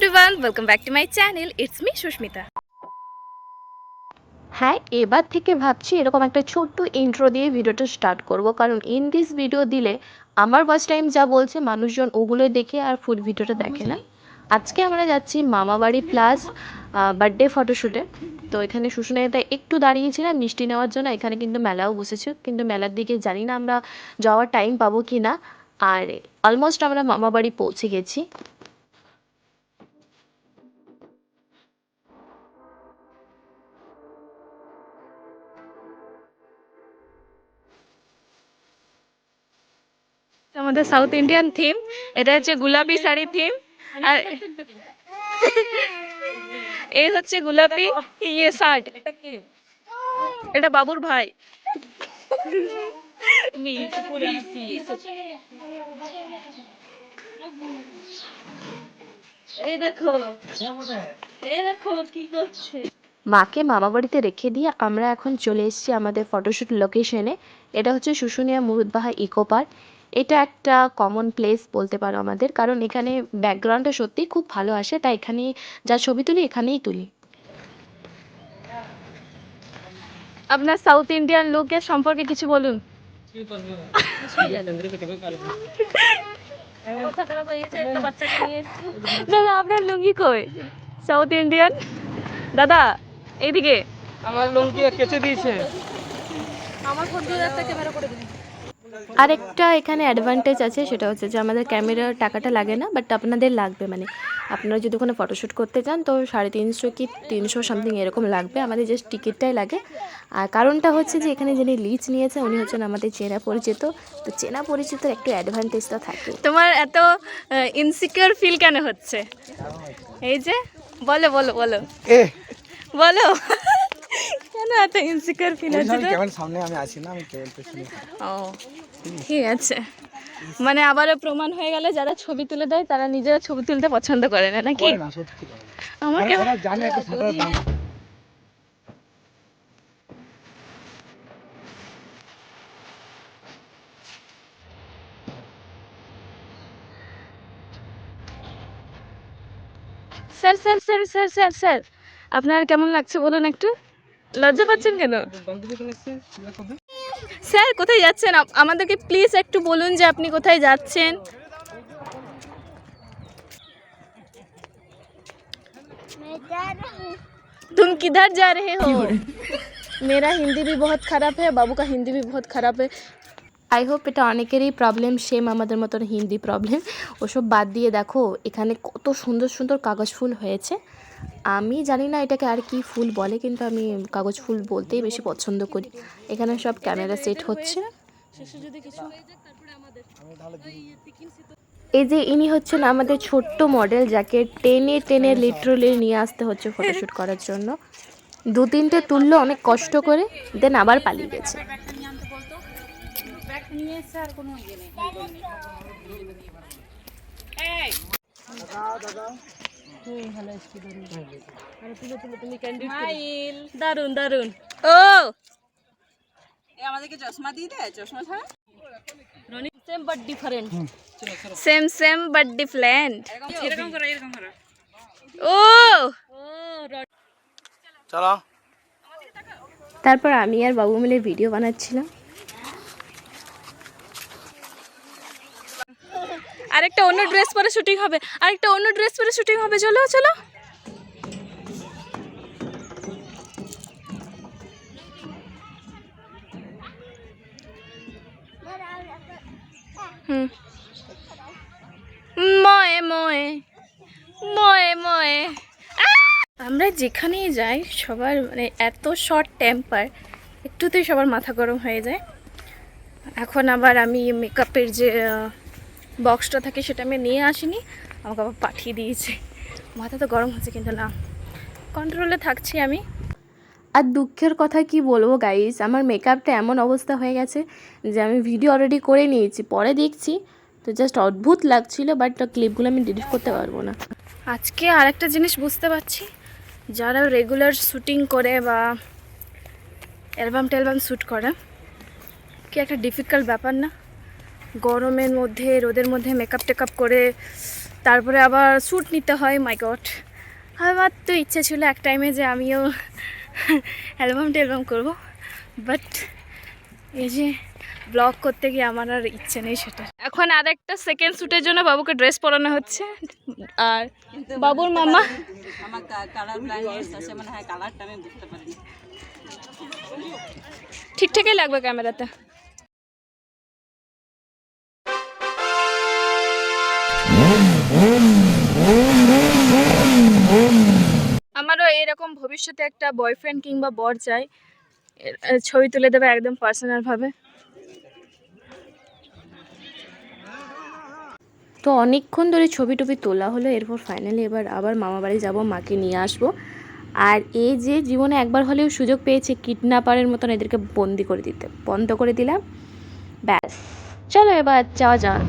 Everyone welcome back to my channel it's me Susmita হ্যাঁ এবার থেকে ভাবছি এরকম একটা ছোট্ট ইন্ট্রো দিয়ে ভিডিওটা স্টার্ট করব। কারণ ইন দিস ভিডিও দিলে আমার ফার্স্ট টাইম যা বলছে মানুষজন ওগুলো দেখে আর ফুল ভিডিওটা দেখে না। আজকে আমরা যাচ্ছি মামাবাড়ি প্লাস বার্থডে ফটোশ্যুটে তো এখানে শুশুনিয়াতে একটু দাঁড়িয়েছিলাম মিষ্টি নেওয়ার জন্য। এখানে কিন্তু মেলাও বসেছে, কিন্তু মেলার দিকে জানি না আমরা যাওয়ার টাইম পাবো কি না আর অলমোস্ট আমরা মামাবাড়ি পৌঁছে গেছি। আমাদের সাউথ ইন্ডিয়ান থিম এটা হচ্ছে গোলাপি শাড়ি থিম আর এই হচ্ছে গোলাপি ইয়ে শার্ট। এটা বাবুর ভাই। এই দেখো। করছে। মাকে মামাবাড়িতে রেখে দিয়ে আমরা এখন চলে এসেছি আমাদের ফটোশ্যুট লোকেশনে এটা হচ্ছে শুশুনিয়া মুরুদবাহা ইকো পার্ক এটা একটা কমন প্লেস বলতে পারো আমাদের কারণ এখানে ব্যাকগ্রাউন্ডটা সত্যিই খুব ভালো আসে তাই এখানে যা ছবি তুলি এখানেই তুলি। আপনার সাউথ ইন্ডিয়ান লোকের সম্পর্কে কিছু বলুন। দাদা আপনার লুঙ্গি কই? সাউথ ইন্ডিয়ান দাদা এইদিকে আমার লুঙ্গি কেচে দিয়েছে। আরেকটা এখানে অ্যাডভান্টেজ আছে সেটা হচ্ছে যে আমাদের ক্যামেরার টাকাটা লাগে না বাট আপনাদের লাগবে মানে। আপনারা যদি ওখানে ফটোশ্যুট করতে চান তো সাড়ে তিনশো কি তিনশো সামথিং এরকম লাগবে আমাদের জাস্ট টিকিটটাই লাগে। আর কারণটা হচ্ছে যে এখানে যিনি লিজ নিয়েছে উনি হচ্ছেন আমাদের চেনা পরিচিত। তো চেনা পরিচিত একটু অ্যাডভান্টেজ তো থাকে। তোমার এত ইনসিকিউর ফিল কেন হচ্ছে? এই যে বলো বলো বলো। বলো। কেন এত ইনসিকিউর ফিল হচ্ছে তোর? কেমন সামনে আমি আছি না আমি কেবল পেছনে ও ঠিক আছে মানে আবারও প্রমাণ হয়ে গেল যারা ছবি তুলে দেয় তারা নিজেরা ছবি তুলতে পছন্দ করে না নাকি জানে একটা দাম sir sir sir sir sir sir আপনার কেমন লাগছে বলুন একটু? লজ্জা পাচ্ছেন কেন স্যার কোথায় যাচ্ছেন আপ- আমাদেরকে প্লিজ একটু বলুন যে আপনি কোথায় যাচ্ছেন तुम किधर जा रहे हो मेरा हिंदी भी बहुत खराब है बाबू का हिंदी भी बहुत खराब है আই হোপ এটা অনেকেরই প্রবলেম সেম আমাদের মতন হিন্দি প্রবলেম ওসব বাদ দিয়ে দেখো এখানে কত সুন্দর সুন্দর কাগজ ফুল হয়েছে আমি জানি না এটাকে আর কি ফুল বলে, কিন্তু আমি কাগজ ফুল বলতেই বেশি পছন্দ করি। এখানে সব ক্যামেরা সেট হচ্ছে। এই যে ইনি হচ্ছেন আমাদের ছোট্ট মডেল, যাকে টেনে টেনে লিটারালি নিয়ে আসতে হচ্ছে ফটোশ্যুট করার জন্য। দু তিনটে তুললো অনেক কষ্ট করে দেন আবার পালিয়ে গেছে। দারুণ দারুণ ও! আমাদেরকে চশমা দিয়ে দেয়? চশমা ছাড়া? Same but different same same but different এরকম করো এরকম করো। ও! চলো। তারপর আমি আর বাবু মিলে ভিডিও বানাচ্ছিলাম। আরেকটা অন্য ড্রেস পরে শুটিং হবে। আরেকটা অন্য ড্রেস পরে শুটিং হবে। চলো চলো। হুম। ময়ে ময়ে আমরা যেখানেই যাই, সবার মানে এত শর্ট টেম্পার একটুতেই সবার মাথা গরম হয়ে যায়। এখন আবার আমি মেকআপের যে বক্সটা থাকে সেটা আমি নিয়ে আসিনি আমাকে আবার পাঠিয়ে দিয়েছে। মাথা তো গরম হচ্ছে কিন্তু না। কন্ট্রোলে থাকছি আমি। আর দুঃখের কথা কি বলব গাইস আমার মেকআপটা এমন অবস্থা হয়ে গেছে যে আমি ভিডিও অলরেডি করে নিয়েছি পরে দেখছি। তো জাস্ট অদ্ভুত লাগছিল বাট ক্লিপগুলো আমি ডিলিট করতে পারব না। আজকে আরেকটা জিনিস বুঝতে পারছি যারা রেগুলার শ্যুটিং করে বা অ্যালবাম ট্যালবাম শ্যুট করে কি একটা ডিফিকাল্ট ব্যাপার না? গরমের মধ্যে রোদের মধ্যে মেকআপ টেকআপ করে তারপরে আবার শ্যুট নিতে হয় মাই গড আমার তো ইচ্ছে ছিল এক টাইমে যে আমিও অ্যালবাম টেলবাম করব বাট এই যে ব্লগ করতে গিয়ে আমার আর ইচ্ছে নেই সেটা। এখন আর একটা সেকেন্ড শ্যুটের জন্য বাবুকে ড্রেস পরানো হচ্ছে আর বাবুর মামা আমার কালার আছে মানে হ্যাঁ কালারটা আমি বুঝতে পারি ঠিকঠাকই লাগবে ক্যামেরাতে। এরকম ভবিষ্যতে একটা বয়ফ্রেন্ড কিংবা বর চাই ছবি তুলে দেবে একদম পার্সোনাল ভাবে। তো অনেকক্ষণ ধরে ছবি টবি তোলা হলো, এরপর ফাইনালি এবার আবার মামা বাড়ি যাব, মাকে নিয়ে আসব। আর এই যে জীবনে একবার হলেও সুযোগ পেয়েছে কিডন্যাপারের মতন এদেরকে বন্দি করে দিতে, বন্ধ করে দিলাম। ব্যাস। চলো এবার যাওয়া যাক।